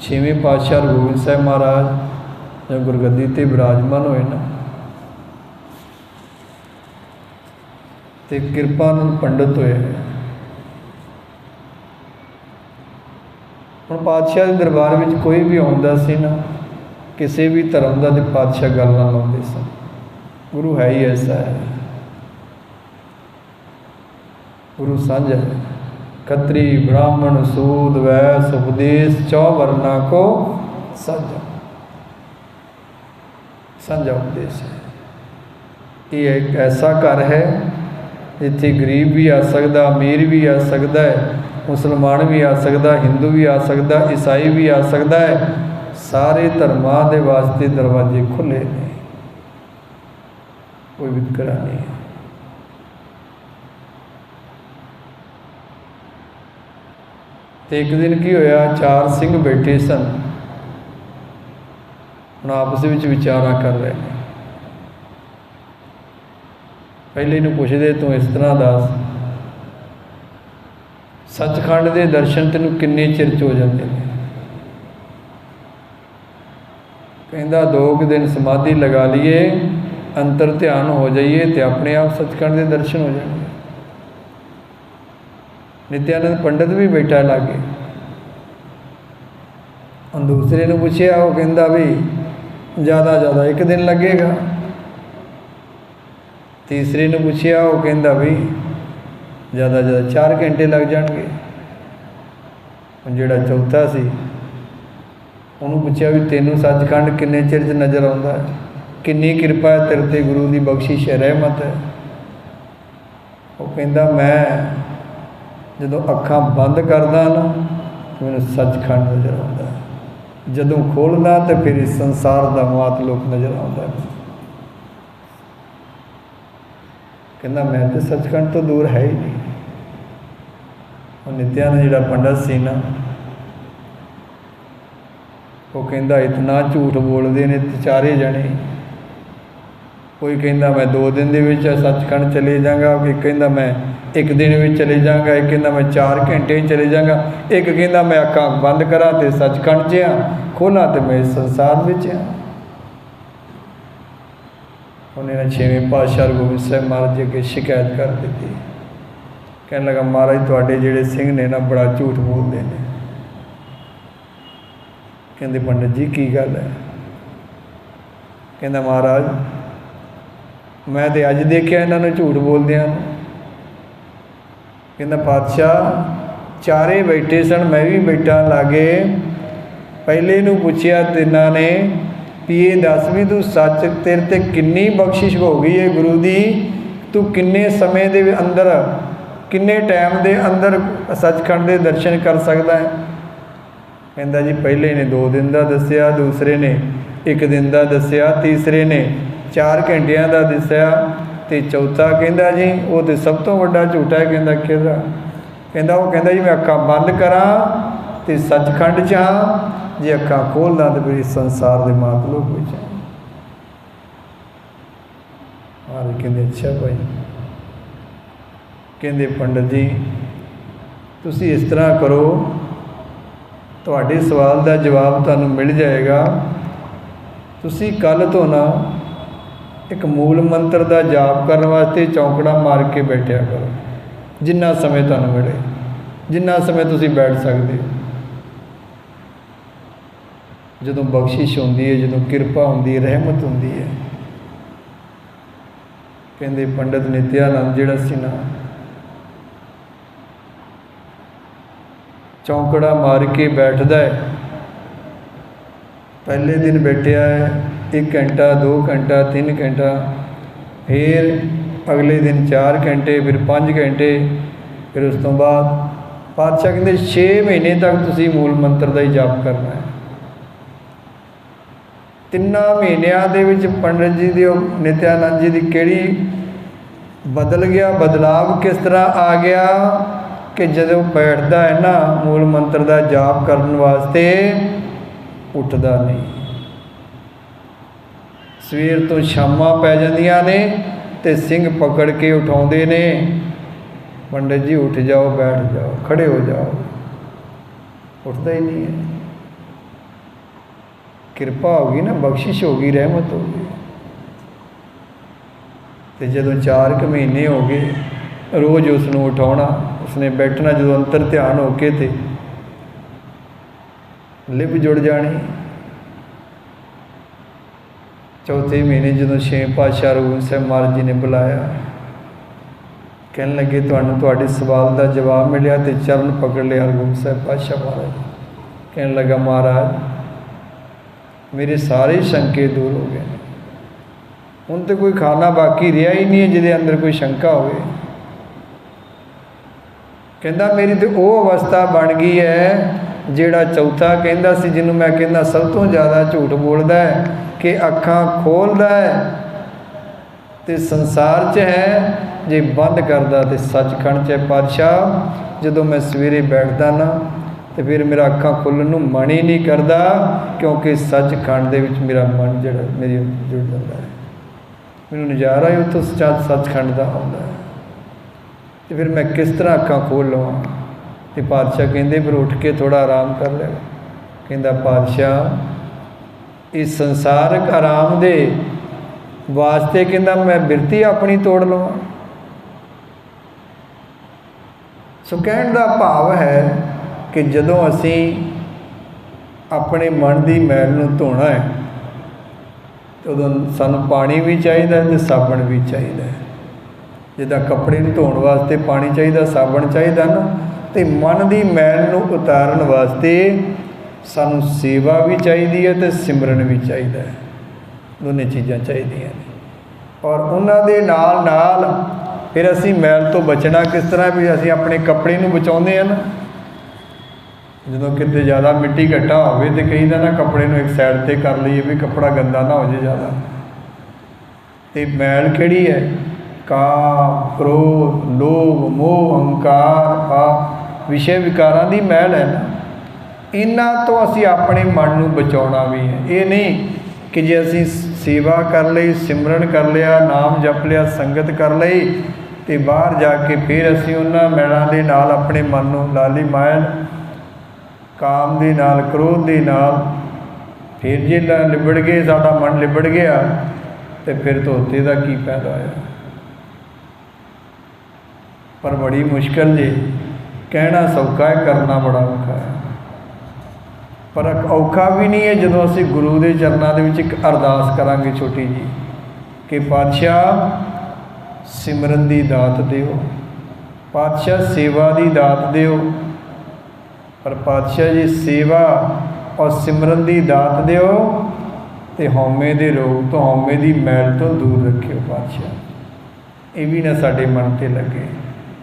ਛੇਵੇਂ ਪਾਤਸ਼ਾਹ ਹਰਗੋਬਿੰਦ ਸਾਹਿਬ ਮਹਾਰਾਜ ਜੋ ਗੁਰਗੱਦੀ ਤੇ ਵਿਰਾਜਮਾਨ ਹੋਏ ਨਾ। ਤੇ ਕਿਰਪਾ ਨਾਲ ਪੰਡਤ ਹੋਏ। ਹੁਣ ਪਾਤਸ਼ਾਹ ਦੇ ਦਰਬਾਰ ਵਿੱਚ ਕੋਈ ਵੀ ਆਉਂਦਾ ਸੀ ਨਾ, ਕਿਸੇ ਵੀ ਧਰਮ ਦਾ ਤੇ ਪਾਤਸ਼ਾਹ ਗੱਲ ਨਾਲ ਲਾਉਂਦੇ ਸਨ। ਗੁਰੂ ਹੈ ਹੀ ਐਸਾ ਹੈ। ਗੁਰੂ ਸਾਂਝਾ ਹੈ। ਖੱਤਰੀ ਬ੍ਰਾਹਮਣ ਸੂਦ ਵੈਸ ਉਪਦੇਸ਼ ਚੌ ਵਰਨਾ ਕੋ ਸਾਂਝਾ। ਸਾਂਝਾ ਉਪਦੇਸ਼ ਹੈ। ਇਹ ਇੱਕ ਐਸਾ ਘਰ ਹੈ ਜਿੱਥੇ ਗਰੀਬ ਵੀ ਆ ਸਕਦਾ, ਅਮੀਰ ਵੀ ਆ ਸਕਦਾ ਹੈ, ਮੁਸਲਮਾਨ ਵੀ ਆ ਸਕਦਾ, ਹਿੰਦੂ ਵੀ ਆ ਸਕਦਾ, ਈਸਾਈ ਵੀ ਆ ਸਕਦਾ ਹੈ। ਸਾਰੇ ਧਰਮਾਂ ਦੇ ਵਾਸਤੇ ਦਰਵਾਜ਼ੇ ਖੁੱਲੇ ਨੇ। ਕੋਈ ਵਿਤਕਰਾ ਨਹੀਂ ਹੈ। ਤੇ ਇੱਕ ਦਿਨ ਕੀ ਹੋਇਆ, ਚਾਰ ਸਿੰਘ ਬੈਠੇ ਸਨ। ਹੁਣ ਆਪਸ ਵਿੱਚ ਵਿਚਾਰਾ ਕਰ ਰਹੇ ਨੇ। ਪਹਿਲੇ ਨੂੰ ਪੁੱਛਦੇ, ਤੂੰ ਇਸ ਤਰ੍ਹਾਂ ਦੱਸ, ਸੱਚਖੰਡ ਦੇ ਦਰਸ਼ਨ ਤੈਨੂੰ ਕਿੰਨੇ ਚਿਰ ਚ ਹੋ ਜਾਂਦੇ ਨੇ? ਕਹਿੰਦਾ, ਦੋ ਕੁ ਦਿਨ ਸਮਾਧੀ ਲਗਾ ਲਈਏ, ਅੰਤਰ ਧਿਆਨ ਹੋ ਜਾਈਏ ਤੇ ਆਪਣੇ ਆਪ ਸੱਚਖੰਡ ਦੇ ਦਰਸ਼ਨ ਹੋ ਜਾਣਗੇ। ਨਿਤਿਆਨੰਦ ਪੰਡਤ ਵੀ ਬੈਠਾ ਲਾਗੇ ਹੁਣ ਦੂਸਰੇ ਨੂੰ ਪੁੱਛਿਆ ਉਹ ਕਹਿੰਦਾ ਵੀ ਜ਼ਿਆਦਾ ਜ਼ਿਆਦਾ ਇੱਕ ਦਿਨ ਲੱਗੇਗਾ ਤੀਸਰੇ ਨੂੰ ਪੁੱਛਿਆ ਉਹ ਕਹਿੰਦਾ ਵੀ ਜ਼ਿਆਦਾ ਜ਼ਿਆਦਾ 4 ਘੰਟੇ ਲੱਗ ਜਾਣਗੇ ਹੁਣ ਜਿਹੜਾ ਚੌਥਾ ਸੀ ਉਹਨੂੰ ਪੁੱਛਿਆ ਵੀ ਤੈਨੂੰ ਸੱਚਖੰਡ ਕਿੰਨੇ ਚਿਰ 'ਚ ਨਜ਼ਰ ਆਉਂਦਾ ਹੈ ਕਿੰਨੀ ਕਿਰਪਾ ਹੈ ਤੇਰੇ ਤੇ ਗੁਰੂ ਦੀ ਬਖਸ਼ਿਸ਼ ਹੈ ਰਹਿਮਤ ਹੈ ਉਹ ਕਹਿੰਦਾ ਮੈਂ ਜਦੋਂ ਅੱਖਾਂ ਬੰਦ ਕਰਦਾ ਨਾ ਮੈਨੂੰ ਸੱਚਖੰਡ ਨਜ਼ਰ ਆਉਂਦਾ ਜਦੋਂ ਖੋਲਦਾ ਤੇ ਫਿਰ ਇਸ ਸੰਸਾਰ ਦਾ ਮਾਤ ਲੋਕ ਨਜ਼ਰ ਆਉਂਦਾ ਕਹਿੰਦਾ, ਮੈਂ ਤੇ ਸੱਚਖੰਡ ਤੋਂ ਦੂਰ ਹੈ ਹੀ ਨਹੀਂ। ਉਹ ਨਿਤਿਆਨੰਦ ਜਿਹੜਾ ਪੰਡਤ ਸੀ ਨਾ, ਉਹ ਕਹਿੰਦਾ, ਇਤਨਾ ਝੂਠ ਬੋਲਦੇ ਨੇ ਤੇ ਚਾਰੇ ਜਣੇ ਕੋਈ ਕਹਿੰਦਾ ਮੈਂ 2 ਦਿਨ ਦੇ ਵਿੱਚ ਸੱਚਖੰਡ ਚਲੇ ਜਾਵਾਂਗਾ, ਕੋਈ ਕਹਿੰਦਾ ਮੈਂ ਇੱਕ ਦਿਨ ਵਿੱਚ ਚਲੇ ਜਾਵਾਂਗਾ, ਇੱਕ ਕਹਿੰਦਾ ਮੈਂ 4 ਘੰਟੇ ਚਲੇ ਜਾਵਾਂਗਾ, ਇੱਕ ਕਹਿੰਦਾ ਮੈਂ ਅੱਖਾਂ ਬੰਦ ਕਰਾਂ ਤੇ ਸੱਚਖੰਡ 'ਚ ਆ ਖੋਲਾਂ ਤੇ ਮੈਂ ਸੰਸਾਰ ਵਿੱਚ ਆ। ਉਹਨੇ ਨਾ ਛੇਵੇਂ ਪਾਤਸ਼ਾਹ ਗੋਬਿੰਦ ਸਾਹਿਬ ਮਹਾਰਾਜ ਜੀ ਅੱਗੇ ਸ਼ਿਕਾਇਤ ਕਰ ਦਿੱਤੀ। ਕਹਿਣ ਲੱਗਾ, ਮਹਾਰਾਜ, ਤੁਹਾਡੇ ਜਿਹੜੇ ਸਿੰਘ ਨੇ ਨਾ ਬੜਾ ਝੂਠ ਬੋਲਦੇ ਨੇ। ਕਹਿੰਦੇ, ਪੰਡਤ ਜੀ, ਕੀ ਗੱਲ ਹੈ? ਕਹਿੰਦਾ, ਮਹਾਰਾਜ ਮੈਂ ਤੇ ਅੱਜ ਦੇਖਿਆ ਇਹਨਾਂ ਨੂੰ ਝੂਠ ਬੋਲਦਿਆਂ ਨੂੰ। ਕਹਿੰਦਾ, ਪਾਤਸ਼ਾਹ, ਚਾਰੇ ਬੈਠੇ ਸਨ, ਮੈਂ ਵੀ ਬੈਠਾ ਲਾਗੇ। ਪਹਿਲੇ ਨੂੰ ਪੁੱਛਿਆ, ਤਿੰਨਾਂ ਨੇ, ਵੀ ਇਹ ਦੱਸ ਵੀ ਤੂੰ ਸੱਚ ਤੇਰੇ ਤੇ ਕਿੰਨੀ ਬਖਸ਼ਿਸ਼ ਹੋ ਗਈ ਹੈ ਗੁਰੂ ਦੀ? ਤੂੰ ਕਿੰਨੇ ਸਮੇਂ ਦੇ ਅੰਦਰ, ਕਿੰਨੇ ਟਾਈਮ ਦੇ ਅੰਦਰ ਸੱਚਖੰਡ ਦੇ ਦਰਸ਼ਨ ਕਰ ਸਕਦਾ ਹੈ ਕਹਿੰਦਾ ਜੀ, ਪਹਿਲੇ ਨੇ 2 ਦਿਨ ਦਾ ਦੱਸਿਆ, ਦੂਸਰੇ ਨੇ 1 ਦਿਨ ਦਾ ਦੱਸਿਆ, ਤੀਸਰੇ ਨੇ ਚਾਰ ਘੰਟਿਆਂ ਦਾ ਦਿਸਿਆ ਤੇ ਚੌਥਾ ਕਹਿੰਦਾ ਜੀ, ਉਹ ਤੇ ਸਭ ਤੋਂ ਵੱਡਾ ਝੂਠਾ ਕਹਿੰਦਾ ਕਿਹਦਾ? ਕਹਿੰਦਾ ਉਹ ਕਹਿੰਦਾ ਜੀ, ਮੈਂ ਅੱਖਾਂ ਬੰਦ ਕਰਾਂ ਤੇ ਸੱਚਖੰਡ ਚ ਹਾਂ, ਜੇ ਅੱਖਾਂ ਖੋਲਦਾ ਤੇ ਫਿਰ ਸੰਸਾਰ ਦੇ ਮਾਤਲੋਕ ਵਿੱਚ ਆਹ ਕਹਿੰਦੇ, ਅੱਛਾ ਭਾਈ। ਕਹਿੰਦੇ, ਪੰਡਤ ਜੀ, ਤੁਸੀਂ ਇਸ ਤਰ੍ਹਾਂ ਕਰੋ, ਤੁਹਾਡੇ ਸਵਾਲ ਦਾ ਜਵਾਬ ਤੁਹਾਨੂੰ ਮਿਲ ਜਾਏਗਾ। ਤੁਸੀਂ ਕੱਲ ਤੋਂ ਨਾ ਇੱਕ ਮੂਲ ਮੰਤਰ ਦਾ ਜਾਪ ਕਰਨ ਵਾਸਤੇ ਚੌਂਕੜਾ ਮਾਰ ਕੇ ਬੈਠਿਆ ਕਰੋ। ਜਿੰਨਾ ਸਮੇਂ ਤੁਹਾਨੂੰ ਮਿਲੇ, ਜਿੰਨਾ ਸਮੇਂ ਤੁਸੀਂ ਬੈਠ ਸਕਦੇ ਹੋ। ਜਦੋਂ ਬਖਸ਼ਿਸ਼ ਹੁੰਦੀ ਹੈ, ਜਦੋਂ ਕਿਰਪਾ ਹੁੰਦੀ ਹੈ, ਰਹਿਮਤ ਹੁੰਦੀ ਹੈ, ਕਹਿੰਦੇ ਪੰਡਤ ਨਿਤਿਆਨੰਦ ਜਿਹੜਾ ਸੀ ਨਾ, ਚੌਂਕੜਾ ਮਾਰ ਕੇ ਬੈਠਦਾ ਹੈ। ਪਹਿਲੇ ਦਿਨ ਬੈਠਿਆ ਹੈ 1 ਘੰਟਾ 2 ਘੰਟਾ 3 ਘੰਟਾ, ਫਿਰ ਅਗਲੇ ਦਿਨ 4 ਘੰਟੇ, ਫਿਰ 5 ਘੰਟੇ, ਫਿਰ ਉਸ ਤੋਂ ਬਾਅਦ ਪਾਤਸ਼ਾਹ ਕਹਿੰਦੇ 6 ਮਹੀਨੇ ਤੱਕ ਤੁਸੀਂ ਮੂਲ ਮੰਤਰ ਦਾ ਹੀ ਜਾਪ ਕਰਨਾ ਹੈ। ਤਿੰਨਾਂ ਮਹੀਨਿਆਂ ਦੇ ਵਿੱਚ ਪੰਡਤ ਜੀ ਦੀ ਉਹ ਨਿਤਿਆਨੰਦ ਜੀ ਦੀ ਕਿਹੜੀ ਬਦਲ ਗਿਆ, ਬਦਲਾਵ ਕਿਸ ਤਰ੍ਹਾਂ ਆ ਗਿਆ ਕਿ ਜਦੋਂ ਬੈਠਦਾ ਹੈ ਨਾ ਮੂਲ ਮੰਤਰ ਦਾ ਜਾਪ ਕਰਨ ਵਾਸਤੇ, ਉੱਠਦਾ ਨਹੀਂ। ਸਵੇਰ ਤੋਂ ਸ਼ਾਮਾਂ ਪੈ ਜਾਂਦੀਆਂ ਨੇ ਤੇ ਸਿੰਘ ਪਕੜ ਕੇ ਉਠਾਉਂਦੇ ਨੇ। ਪੰਡਤ ਜੀ, ਉੱਠ ਜਾਓ, ਬੈਠ ਜਾਓ, ਖੜੇ ਹੋ ਜਾਓ। ਉੱਠਦਾ ਹੀ ਨਹੀਂ ਹੈ। ਕਿਰਪਾ ਹੋ ਗਈ ਨਾ, ਬਖਸ਼ਿਸ਼ ਹੋ ਗਈ, ਰਹਿਮਤ ਹੋ ਗਈ। ਤੇ ਜਦੋਂ 4 ਕੁ ਮਹੀਨੇ ਹੋ ਗਏ, ਰੋਜ਼ ਉਸ ਨੂੰ ਉਠਾਉਣਾ, ਉਸਨੇ ਬੈਠਣਾ ਜਦੋਂ ਅੰਤਰ ਧਿਆਨ ਹੋ ਕੇ ਤੇ ਲਿਪ ਜੁੜ ਜਾਣੀ। ਚੌਥੇ ਮਹੀਨੇ ਜਦੋਂ ਛੇ ਪਾਤਸ਼ਾਹ ਰੂਪ ਸਿੰਘ ਮਹਾਰਾਜ ਜੀ ਨੇ ਬੁਲਾਇਆ, ਕਹਿਣ ਲੱਗੇ, ਤੁਹਾਨੂੰ ਤੁਹਾਡੇ ਸਵਾਲ ਦਾ ਜਵਾਬ ਮਿਲਿਆ ਤੇ ਚਰਨ ਪਕੜ ਲਿਆ ਹਰਗੋਬਿੰਦ ਸਾਹਿਬ ਪਾਤਸ਼ਾਹ ਮਹਾਰਾਜ ਕਹਿਣ ਲੱਗਾ, ਮਹਾਰਾਜ, ਮੇਰੇ ਸਾਰੇ ਸ਼ੰਕੇ ਦੂਰ ਹੋ ਗਏ ਹੁਣ ਤੇ ਕੋਈ ਖਾਣਾ ਬਾਕੀ ਰਿਹਾ ਹੀ ਨਹੀਂ ਹੈ ਜਿਹਦੇ ਅੰਦਰ ਕੋਈ ਸ਼ੰਕਾ ਹੋਵੇ। ਕਹਿੰਦਾ, ਮੇਰੀ ਤੇ ਉਹ ਅਵਸਥਾ ਬਣ ਗਈ ਹੈ ਜਿਹੜਾ ਚੌਥਾ ਕਹਿੰਦਾ ਸੀ, ਜਿਹਨੂੰ ਮੈਂ ਕਹਿੰਦਾ ਸਭ ਤੋਂ ਜ਼ਿਆਦਾ ਝੂਠ ਬੋਲਦਾ ਹੈ ਕਿ ਅੱਖਾਂ ਖੋਲਦਾ ਹੈ ਤੇ ਸੰਸਾਰ 'ਚ ਹੈ, ਜੇ ਬੰਦ ਕਰਦਾ ਤੇ ਸੱਚਖੰਡ 'ਚ ਹੈ ਪਾਤਸ਼ਾਹ। ਜਦੋਂ ਮੈਂ ਸਵੇਰੇ ਬੈਠਦਾ ਨਾ, ਤੇ ਫਿਰ ਮੇਰਾ ਅੱਖਾਂ ਖੁੱਲਣ ਨੂੰ ਮਨ ਹੀ ਨਹੀਂ ਕਰਦਾ, ਕਿਉਂਕਿ ਸੱਚਖੰਡ ਦੇ ਵਿੱਚ ਮੇਰਾ ਮਨ ਜਿਹੜਾ, ਮੇਰੀ ਜੁੜ ਜਾਂਦਾ ਹੈ। ਮੈਨੂੰ ਨਜ਼ਾਰਾ ਹੀ ਉੱਥੋਂ ਸੱਚ ਸੱਚਖੰਡ ਦਾ ਆਉਂਦਾ ਹੈ। ਤੇ ਫਿਰ ਮੈਂ ਕਿਸ ਤਰ੍ਹਾਂ ਅੱਖਾਂ ਖੋਲ ਲਵਾਂ? ਤੇ ਪਾਤਸ਼ਾਹ ਕਹਿੰਦੇ ਫਿਰ ਉੱਠ ਕੇ ਥੋੜਾ ਆਰਾਮ ਕਰ ਲੈ। ਕਹਿੰਦਾ, ਪਾਤਸ਼ਾਹ, ਇਸ ਸੰਸਾਰਕ ਆਰਾਮ ਦੇ ਵਾਸਤੇ ਕਹਿੰਦਾ ਮੈਂ ਬਿਰਤੀ ਆਪਣੀ ਤੋੜ ਲਵਾਂ। ਸੋ ਕਹਿਣ ਦਾ ਭਾਵ ਹੈ ਕਿ ਜਦੋਂ ਅਸੀਂ ਆਪਣੇ ਮਨ ਦੀ ਮੈਲ ਨੂੰ ਧੋਣਾ ਹੈ ਉਦੋਂ ਸਾਨੂੰ ਪਾਣੀ ਵੀ ਚਾਹੀਦਾ ਹੈ ਤੇ ਸਾਬਣ ਵੀ ਚਾਹੀਦਾ ਜਿੱਦਾਂ ਕੱਪੜੇ ਨੂੰ ਧੋਣ ਵਾਸਤੇ ਪਾਣੀ ਚਾਹੀਦਾ, ਸਾਬਣ ਚਾਹੀਦਾ ਨਾ ਤੇ ਮਨ ਦੀ ਮੈਲ ਨੂੰ ਉਤਾਰਨ ਵਾਸਤੇ ਸਾਨੂੰ ਸੇਵਾ ਵੀ ਚਾਹੀਦੀ ਹੈ ਤੇ ਸਿਮਰਨ ਵੀ ਚਾਹੀਦਾ ਹੈ। ਦੋਨੇ ਚੀਜ਼ਾਂ ਚਾਹੀਦੀਆਂ ਨੇ। ਔਰ ਉਹਨਾਂ ਦੇ ਨਾਲ ਨਾਲ ਫਿਰ ਅਸੀਂ ਮੈਲ ਤੋਂ ਬਚਣਾ ਕਿਸ ਤਰ੍ਹਾਂ ਵੀ ਅਸੀਂ ਆਪਣੇ ਕੱਪੜੇ ਨੂੰ ਬਚਾਉਂਦੇ ਆ ਨਾ। ਜਦੋਂ ਕਿਤੇ ਜ਼ਿਆਦਾ ਮਿੱਟੀ ਘੱਟਾ ਹੋਵੇ ਤੇ ਕਹੀਦਾ ਨਾ ਕੱਪੜੇ ਨੂੰ ਇੱਕ ਸਾਈਡ ਤੇ ਕਰ ਲਈਏ ਵੀ ਕੱਪੜਾ ਗੰਦਾ ਨਾ ਹੋ ਜਾਏ ਜ਼ਿਆਦਾ। ਤੇ ਮੈਲ ਕਿਹੜੀ ਹੈ? ਕਾਮ, ਕ੍ਰੋਧ, ਲੋਭ, ਮੋਹ, ਹੰਕਾਰ ਆ ਵਿਸ਼ੇ ਵਿਕਾਰਾਂ ਦੀ ਮੈਲ ਹੈ ਨਾ, ਇਹਨਾਂ ਤੋਂ ਅਸੀਂ ਆਪਣੇ ਮਨ ਨੂੰ ਬਚਾਉਣਾ ਵੀ ਹੈ। ਇਹ ਨਹੀਂ ਕਿ ਜੇ ਅਸੀਂ ਸੇਵਾ ਕਰ ਲਈ, ਸਿਮਰਨ ਕਰ ਲਿਆ, ਨਾਮ ਜਪ ਲਿਆ, ਸੰਗਤ ਕਰ ਲਈ ਤੇ ਬਾਹਰ ਜਾ ਕੇ ਫਿਰ ਅਸੀਂ ਉਹਨਾਂ ਮੈਲਾਂ ਦੇ ਨਾਲ ਆਪਣੇ ਮਨ ਨੂੰ ਲਾਲੀ ਮਾਇਲ, ਕਾਮ ਦੇ ਨਾਲ, ਕ੍ਰੋਧ ਦੇ ਨਾਲ ਫਿਰ ਜੇ ਲਿਬੜ ਗਏ, ਸਾਡਾ ਮਨ ਲਿਬੜ ਗਿਆ ਤੇ ਫਿਰ ਧੋਤੇ ਦਾ ਕੀ ਫਾਇਦਾ ਹੋਇਆ ਪਰ ਬੜੀ ਮੁਸ਼ਕਲ ਜੇ ਕਹਿਣਾ ਸੌਖਾ ਹੈ, ਕਰਨਾ ਬੜਾ ਔਖਾ ਹੈ। ਪਰ ਔਖਾ ਵੀ ਨਹੀਂ ਹੈ ਜਦੋਂ ਅਸੀਂ ਗੁਰੂ ਦੇ ਚਰਨਾਂ ਦੇ ਵਿੱਚ ਇੱਕ ਅਰਦਾਸ ਕਰਾਂਗੇ ਛੋਟੀ ਜੀ ਕਿ ਪਾਤਸ਼ਾਹ, ਸਿਮਰਨ ਦੀ ਦਾਤ ਦਿਓ। ਪਾਤਸ਼ਾਹ ਸੇਵਾ ਦੀ ਦਾਤ ਦਿਓ। ਪਰ ਪਾਤਸ਼ਾਹ ਜੀ ਸੇਵਾ ਔਰ ਸਿਮਰਨ ਦੀ ਦਾਤ ਦਿਓ ਤੇ ਹਉਮੈ ਦੇ ਰੋਗ ਤੋਂ, ਹਉਮੈ ਦੀ ਮੈਲ ਤੋਂ ਦੂਰ ਰੱਖਿਓ ਪਾਤਸ਼ਾਹ। ਇਹ ਵੀ ਨਾ ਸਾਡੇ ਮਨ ਤੇ ਲੱਗੇ।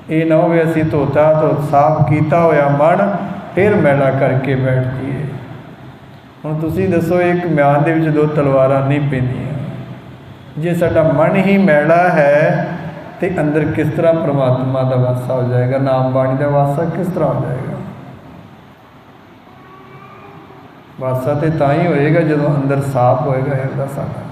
ਇਹ ਨਾ ਹੋਵੇ ਅਸੀਂ ਧੋਤਾ ਧੋ ਸਾਫ਼ ਕੀਤਾ ਹੋਇਆ ਮਨ, ਫਿਰ ਮੈਲਾ ਕਰਕੇ ਬੈਠ ਜੀਏ ਹੁਣ ਤੁਸੀਂ ਦੱਸੋ, ਇੱਕ ਮਿਆਨ ਦੇ ਵਿੱਚ ਦੋ ਤਲਵਾਰਾਂ ਨਹੀਂ ਪੈਂਦੀਆਂ। ਜੇ ਸਾਡਾ ਮਨ ਹੀ ਮੈਲਾ ਹੈ, ਤੇ ਅੰਦਰ ਕਿਸ ਤਰ੍ਹਾਂ ਪ੍ਰਮਾਤਮਾ ਦਾ ਵਾਸਾ ਹੋ ਜਾਏਗਾ? ਨਾਮ ਬਾਣੀ ਦਾ ਵਾਸਾ ਕਿਸ ਤਰ੍ਹਾਂ ਹੋ ਜਾਏਗਾ? ਵਾਸਾ ਤੇ ਤਾਂ ਹੀ ਹੋਏਗਾ ਜਦੋਂ ਅੰਦਰ ਸਾਫ਼ ਹੋਏਗਾ ਹਿਰਦਾ ਸਾਡਾ।